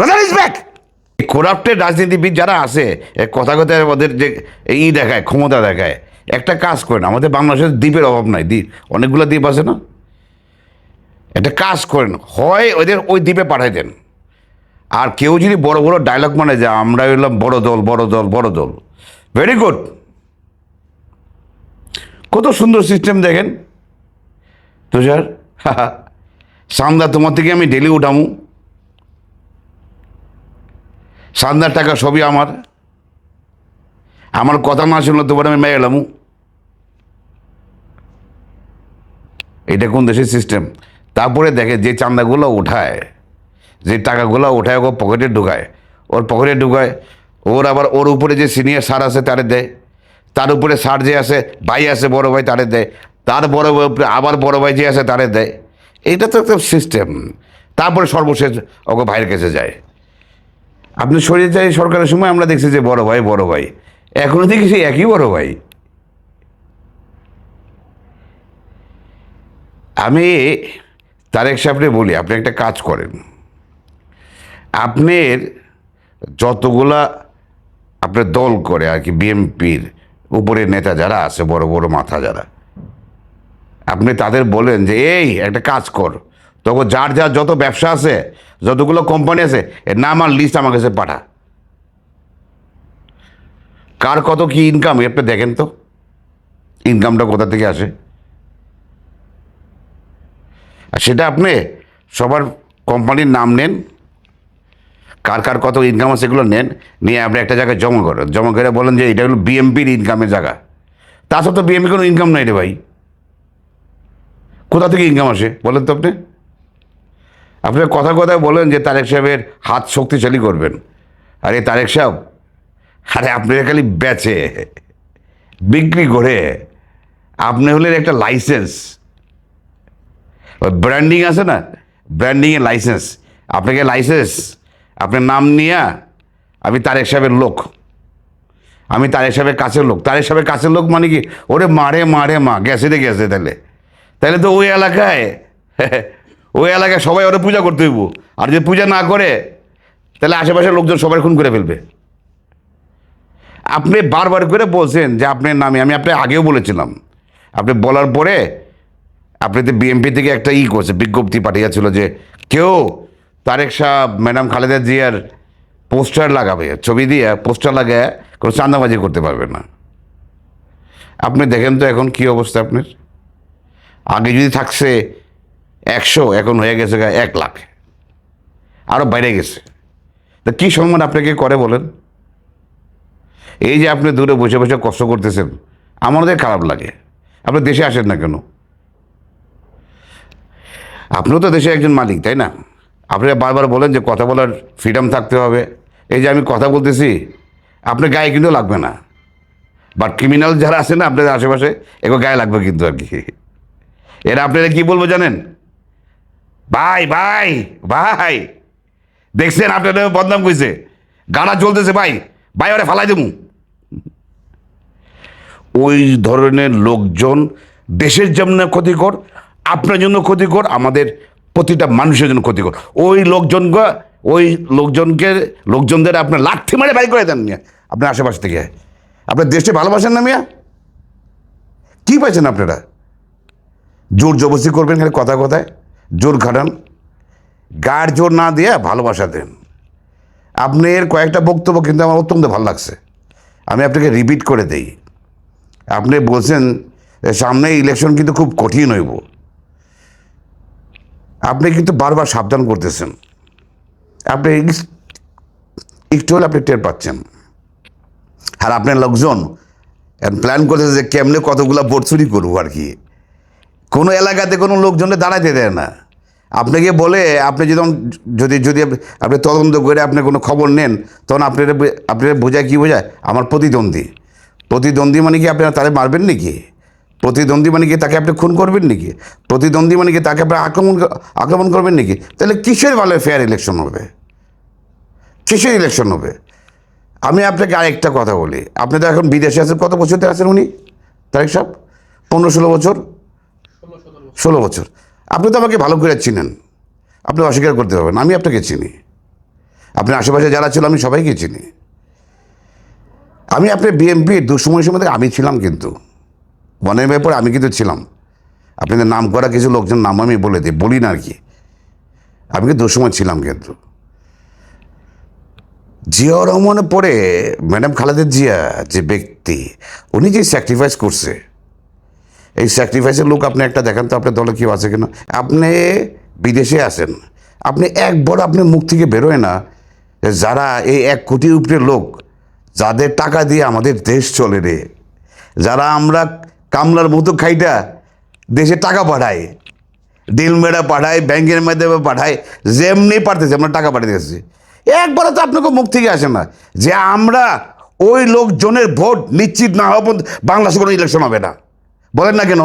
Brother is back corrupted রাজনীতিবিদ যারা আছে কথা কথায় ওদের যে ই দেখায়, ক্ষমতা দেখায়, একটা কাজ করেন, আমাদের বাংলাদেশের দ্বীপের অভাব নাই, দ্বীপ, অনেকগুলো দ্বীপ আছে না? একটা কাজ করেন, হয় ওদের ওই দ্বীপে পাঠাই দেন। আর কেউ যদি বড় বড় ডায়লগ মানে যে আমরা হইলাম বড় দল বড় দল বড় দল। ভেরি গুড কত সুন্দর সিস্টেম দেখেন। তো তুষার সান্দা তোমার থেকে আমি ডেলি উঠামু। সান্দার টাকা সবই আমার। আমার কথা না শুনলে তোমার আমি মেয়ে এলামু। এটা কোন দেশের সিস্টেম তারপরে দেখে যে চান্দাগুলো উঠায়, যে টাকাগুলো উঠায় ও পকেটে ঢুকায়। ওর পকেটে ঢুকায়, ওর আবার ওর উপরে যে সিনিয়র স্যার আছে তারে দেয়। তার উপরে স্যার যে আছে, ভাই আছে, বড় ভাই তারে দেয়। তার বড় ভাই উপরে আবার বড় ভাই যে আছে তারে দেয়। এটা তো একটা সিস্টেম তারপরে সর্বশেষ ওকে ভাইয়ের কাছে যায়। আপনি সরিয়ে যাই সরকারের সময়, আমরা দেখছি যে বড় ভাই বড় ভাই। এখনও দেখি সেই একই বড় ভাই। আমি তারেক সাহেবরে বলি, আপনি একটা কাজ করেন। আপনার যতগুলা আপনার দল করে আর কি বিএমপির উপরের নেতা যারা আছে, বড় বড় মাথা যারা, আপনি তাদের বলেন যে, এই, একটা কাজ কর। তখন যার যার যত ব্যবসা আছে, যতগুলো কোম্পানি আছে, এর নাম আর লিস্ট আমার কাছে পাঠা। কার কত কি ইনকাম আপনি দেখেন তো ইনকামটা কোথা থেকে আসে? আর সেটা আপনি সবার কোম্পানির নাম নেন, কার কার কত ইনকাম আছে সেগুলো নেন, নিয়ে আপনি একটা জায়গায় জমা করেন। জমা করে বলেন যে এটা হলো বিএমপির ইনকামের জায়গা। তাছাড়া তো বিএমপি কোনো ইনকাম নাই রে ভাই। কোথা থেকে ইনকাম আসে বলেন তো আপনি? আপনি কথা কথায় বলেন যে তারেক সাহেবের হাত শক্তিশালী করবেন। আরে তারেক সাহেব, আরে আপনি খালি বেচে, বিক্রি করে, আপনি হলেন একটা লাইসেন্স ব্র্যান্ডিং আছে না? ব্র্যান্ডিংয়ের লাইসেন্স আপনাকে লাইসেন্স আপনার নাম নিয়ে আমি তারেক সাহেবের লোক। আমি তারেক সাহেবের কাছের লোক। তারেক সাহেবের কাছের লোক মানে কি? ওরে মারে মারে মা, গেছে গেছে তাহলে। তাহলে তো ওই এলাকায় ওই এলাকায় সবাই ওরা পূজা করতে হইব। আর যদি পূজা না করে, তাহলে আশেপাশের লোকজন সবাই খুন করে ফেলবে। আপনি বারবার করে বলছেন যে আপনার নামে, আমি আপনি আগেও বলেছিলাম। আপনি বলার পরে আপনি তো বিএমপি থেকে একটা ই করছে, বিজ্ঞপ্তি পাঠিয়েছিল যে কেউ তারেক শাহ ম্যাডাম খালেদা জিয়ার পোস্টার লাগাবে, ছবি দিয়ে পোস্টার লাগায় কোনো চাঁদাবাজি করতে পারবে না। আপনি দেখেন তো এখন কি অবস্থা আপনার? আগে যদি থাকছে একশো এখন হয়ে গেছে এক লাখ। আরও বাইরে গেছে। তা কী সম্মান আপনাকে করে বলেন? এই যে আপনি দূরে বসে বসে কষ্ট করতেছেন আমাদের খারাপ লাগে। আপনি দেশে আসেন না কেন? আপনিও তো দেশে একজন মালিক, তাই না? আপনি বারবার বলেন যে কথা বলার ফ্রিডম থাকতে হবে। এই যে আমি কথা বলতেছি, আপনার গায়ে কিন্তু লাগবে না। বাট ক্রিমিনাল যারা আছে না আপনাদের আশেপাশে, এগো গায়ে লাগবে কিন্তু আর কি। এরা আপনারা কী বলব জানেন? ভাই ভাই ভাই দেখছেন আপনাদের বদনাম কইছে? গাড়া চলতেছে ভাই ভাই ওরা ফালাই দেবো ওই ধরনের লোকজন দেশের জন্য ক্ষতিকর, আপনার জন্য ক্ষতিকর, আমাদের প্রতিটা মানুষের জন্য ক্ষতিকর। ওই লোকজনকে ওই লোকজনকে, লোকজনদের আপনার লাঠি মারে বাই করে দেন মিয়া, আপনার আশেপাশ থেকে। আপনার দেশে ভালোবাসেন না মিয়া? কী পাইছেন আপনারা? জোর জবরদস্তি করবেন খালি কথা কথায়? জোর খাটান। গায়ের জোর না দিয়ে ভালোবাসা দেন। আপনার কয়েকটা বক্তব্য কিন্তু আমার অত্যন্ত ভালো লাগছে। আমি আপনাকে রিপিট করে দেই। আপনি বলছেন সামনে ইলেকশন কিন্তু খুব কঠিন হইব। আপনি কিন্তু বারবার সাবধান করতেছেন। আপনি একটু হলে আপনি টের পাচ্ছেন। আর আপনার লোকজন প্ল্যান করতেছে যে কেমনে কতগুলো ভোট চুরি করব আর কি। কোনো এলাকাতে কোনো লোকজনে দাঁড়াইতে দেয় না। আপনাকে বলে, আপনি যদি যদি যদি আপনি তদন্ত করে আপনি কোনো খবর নেন, তখন আপনার আপনার বোঝায়, কী বোঝায়? আমার প্রতিদ্বন্দ্বী। প্রতিদ্বন্দ্বী মানে কি? আপনারা তারে মারবেন নাকি? প্রতিদ্বন্দ্বী মানে কি? তাকে আপনি খুন করবেন নাকি? প্রতিদ্বন্দ্বী মানে কি? তাকে আপনি আক্রমণ আক্রমণ করবেন নাকি? তাহলে কিসের ভালো ফেয়ার ইলেকশন হবে? কিসের ইলেকশন হবে? আমি আপনাকে আরেকটা কথা বলি। আপনি তো এখন বিদেশে আছেন, কত বছর আছেন উনি? তারেক সাহেব? পনেরো ষোলো বছর? ষোলো বছর। আপনি তো আমাকে ভালো করে চিনেন। আপনি অস্বীকার করতে পারবেন আমি আপনাকে চিনি। আপনার আশেপাশে যারা ছিল, আমি সবাইকে চিনি। আমি আপনার বিএমপি দুঃসময় সময় থেকে আমি ছিলাম কিন্তু। মনের ব্যাপারে আমি কিন্তু ছিলাম। আপনাদের নাম করা কিছু লোকজন নাম আমি বলে দিই, বলি না আর কি। আমি কিন্তু দুঃসময় ছিলাম কিন্তু। জিয়া রহমানের পরে, ম্যাডাম খালেদা জিয়া যে ব্যক্তি, উনি যে স্যাক্রিফাইস করছে এই স্যাক্রিফাইসের লোক আপনি একটা দেখেন তো আপনার দলে কেউ আছে কিনা? আপনি বিদেশে আছেন। আপনি একবার আপনার মুখ থেকে বেরোয় না যারা এই এক কোটির উপরে লোক, যাদের টাকা দিয়ে আমাদের দেশ চলে রে, যারা আমরা কামলার মতো খাইটা দেশে টাকা পাঠাই ডিল মেরা পাঠাই ব্যাংকের মাধ্যমে পাঠাই যেমনি পারতেছে, আমরা টাকা পাঠাতেছি একবারও তো আপনাকে মুখ থেকে আসে না যে আমরা ওই লোকজনের ভোট নিশ্চিত না হওয়া পর্যন্ত বাংলাদেশে কোনো ইলেকশন হবে না। বলেন না কেন?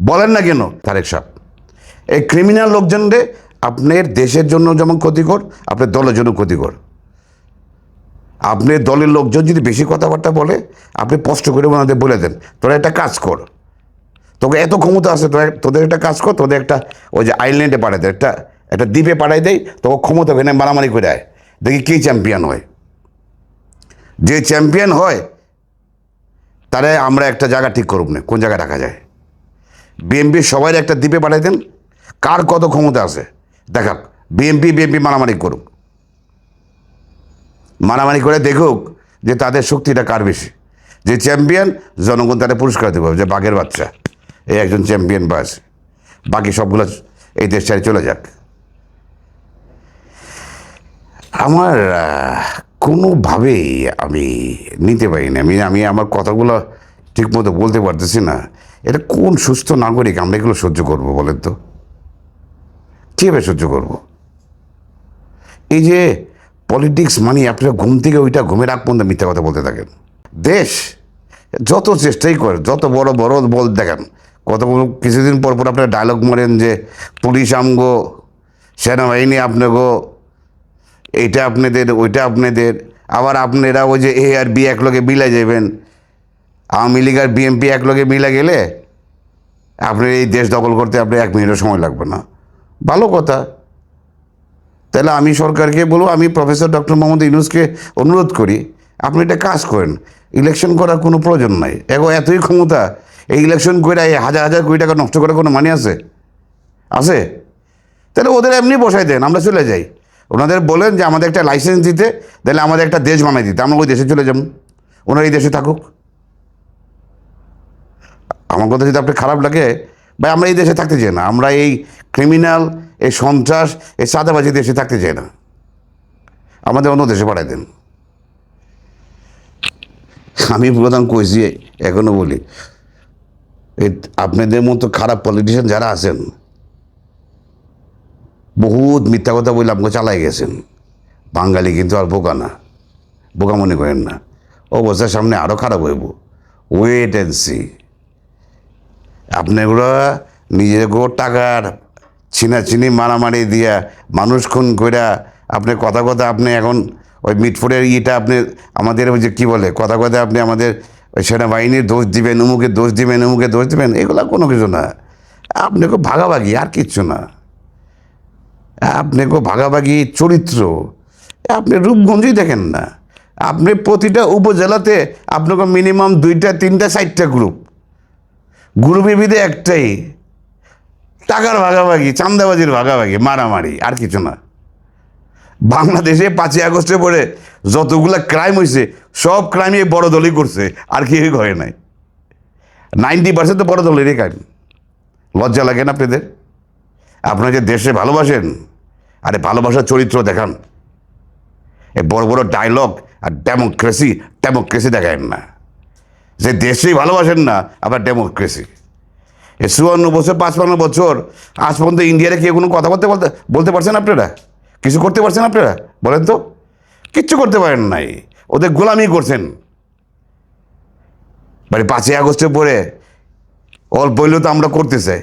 বলেন না কেন? তারেক সাহেব, এই ক্রিমিনাল লোকজনরে আপনার দেশের জন্য যেমন ক্ষতিকর, আপনার দলের জন্য ক্ষতিকর। আপনি দলের লোকজন যদি বেশি কথাবার্তা বলে, আপনি স্পষ্ট করে ওনাদের বলে দেন, তোরা একটা কাজ কর। তোকে এত ক্ষমতা আছে, তোরা তোদের একটা কাজ কর, তোদের একটা ওই যে আইল্যান্ডে পাঠাই দেয়, একটা একটা দ্বীপে পাঠাই দেয়, তোকে ক্ষমতা ওখানে মারামারি করে আয়। দেখি কে চ্যাম্পিয়ন হয়। যে চ্যাম্পিয়ন হয় তারে আমরা একটা জায়গা ঠিক করব না, কোন জায়গায় রাখা যায়? বিএমপি সবাই একটা দ্বীপে পাঠাই দেন, কার কত ক্ষমতা আছে? দেখাক বিএমপি বিএমপি মারামারি করুক। মারামারি করে দেখুক যে তাদের শক্তিটা কার বেশি। যে চ্যাম্পিয়ন জনগণ তাদের পুরস্কার দেবে, যে বাঘের বাচ্চা এই একজন চ্যাম্পিয়ন বাস বাকি সবগুলো এই দেশ ছেড়ে চলে যাক। আমার কোনোভাবেই আমি নিতে পারি না আমি আমি আমার কথাগুলো ঠিকমতো বলতে পারতেছি না। এটা কোন সুস্থ নাগরিক আমরা এগুলো সহ্য করব বলেন তো? কীভাবে সহ্য করব? এই যে পলিটিক্স মানে আপনারা ঘুম থেকে ওইটা ঘুমের আগ পর্যন্ত মিথ্যা কথা বলতে থাকেন। দেশ যত চেষ্টাই করে, যত বড় বড় বল দেখেন, কত কিছুদিন পর পর আপনারা ডায়লগ মারেন যে, পুলিশ আমগো, সেনাবাহিনী আপনাগো এইটা আপনাদের, ওইটা আপনাদের। আবার আপনারা ওই যে এ আর বি এক একলগে মিলে যাবেন আওয়ামী লীগ আর বিএনপি একলগে মিলে গেলে আপনার এই দেশ দখল করতে আপনার এক মিনিটও সময় লাগবে না। ভালো কথা। তাহলে আমি সরকারকে বলব, আমি প্রফেসর ডক্টর মোহাম্মদ ইউনুসকে অনুরোধ করি, আপনি এটা কাজ করেন। ইলেকশন করার কোনো প্রয়োজন নাই। এখন এতই ক্ষমতা, এই ইলেকশন করে এই হাজার হাজার কোটি টাকা নষ্ট করার কোনো মানে আছে? আছে? তাহলে ওদের এমনি বসাই দেন, আমরা চলে যাই। ওনাদের বলেন যে আমাদের একটা লাইসেন্স দিতে, তাহলে আমাদের একটা দেশ বানাই দিতে। আমরা ওই দেশে চলে যাব। ওনারা এই দেশে থাকুক। আমার কথা যদি আপনার খারাপ লাগে, ভাই, আমরা এই দেশে থাকতে চাই না। আমরা এই ক্রিমিনাল এই সন্ত্রাস, এই সাদাবাজি দেশে থাকতে চাই না। আমাদের অন্য দেশে পাঠাই দেন। আমি প্রধান কইছি, এখনও বলি আপনাদের মতো খারাপ পলিটিশিয়ান যারা আছেন বহুত মিথ্যা কথা বলে আমাকে চালাই গেছেন। বাঙালি কিন্তু আর বোকা না। বোকা মনে করেন না। অবস্থার সামনে আরও খারাপ হইব। ওয়েট অ্যান্ড সি আপনারা নিজের গো টাকার ছিনাছিনি মারামারি দিয়া মানুষ খুন কইরা আপনি কথা কথা আপনি এখন ওই মিটফোর্ডের ইটা আপনি আমাদের ওই যে কী বলে, কথা কথা আপনি আমাদের ওই সেনাবাহিনীর দোষ দিবেন উমুকে দোষ দিবেন উমুকে দোষ দিবেন, এগুলো কোনো কিছু না। আপনাকে ভাগাভাগি, আর কিচ্ছু না। আপনাকে ভাগাভাগি চরিত্র, আপনি রূপগঞ্জই দেখেন না। আপনি প্রতিটা উপজেলাতে আপনাকে মিনিমাম দুইটা, তিনটা, চারটা গ্রুপ গ্রুপের ভিতরে একটাই। টাকার ভাগাভাগি, চান্দাবাজির ভাগাভাগি, মারামারি, আর কিছু না। বাংলাদেশে পাঁচই আগস্টে পরে যতগুলা ক্রাইম হয়েছে সব ক্রাইমই বড় দলই করছে, আর কেউই করে নাই। নাইনটি পার্সেন্ট তো বড় দলেরই ক্রাইম লজ্জা লাগে না আপনাদের? আপনারা যে দেশে ভালোবাসেন। আরে ভালোবাসার চরিত্র দেখান। এই বড় বড় ডায়লগ আর ডেমোক্রেসি ডেমোক্রেসি দেখায় না। যে দেশেই ভালোবাসেন না, আবার ডেমোক্রেসি এই চুয়ান্ন বছর, পাঁচপান্ন বছর, আজ পর্যন্ত ইন্ডিয়ারে কেউ কোনো কথা বলতে বলতে বলতে পারছেন আপনারা? কিছু করতে পারছেন আপনারা? বলেন তো। কিচ্ছু করতে পারেন নাই। ওদের গোলামি করছেন। মানে পাঁচই আগস্টের পরে অল্প হইলেও তো আমরা করতেছে।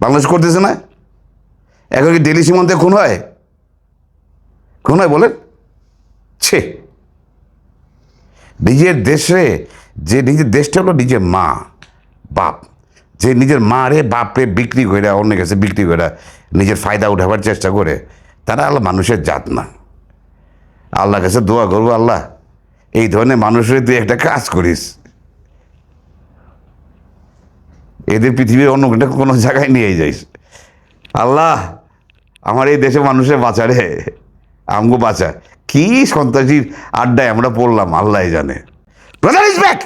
বাংলাদেশ করতেছে না? এখন কি দিল্লি সীমান্তে খুন হয়? খুন হয় বলেন। ছে। নিজের দেশে, যে নিজের দেশটা হলো নিজের মা, বাপ। যে নিজের মা রে বাপরে বিক্রি করে অন্য কাছে বিক্রি করে নিজের ফায়দা উঠাবার চেষ্টা করে, তারা আল্লাহ মানুষের জাত না। আল্লাহ কাছে দোয়া করব আল্লাহ, এই ধরনের মানুষের তুই একটা কাজ করিস। এদের পৃথিবীর অন্য কোনো জায়গায় নিয়ে যাইস। আল্লাহ, আমার এই দেশে মানুষের বাঁচা রে আমগো বাঁচা কি সন্ত্রাসীর আড্ডায় আমরা পড়লাম আল্লাহ জানে। Brother is back!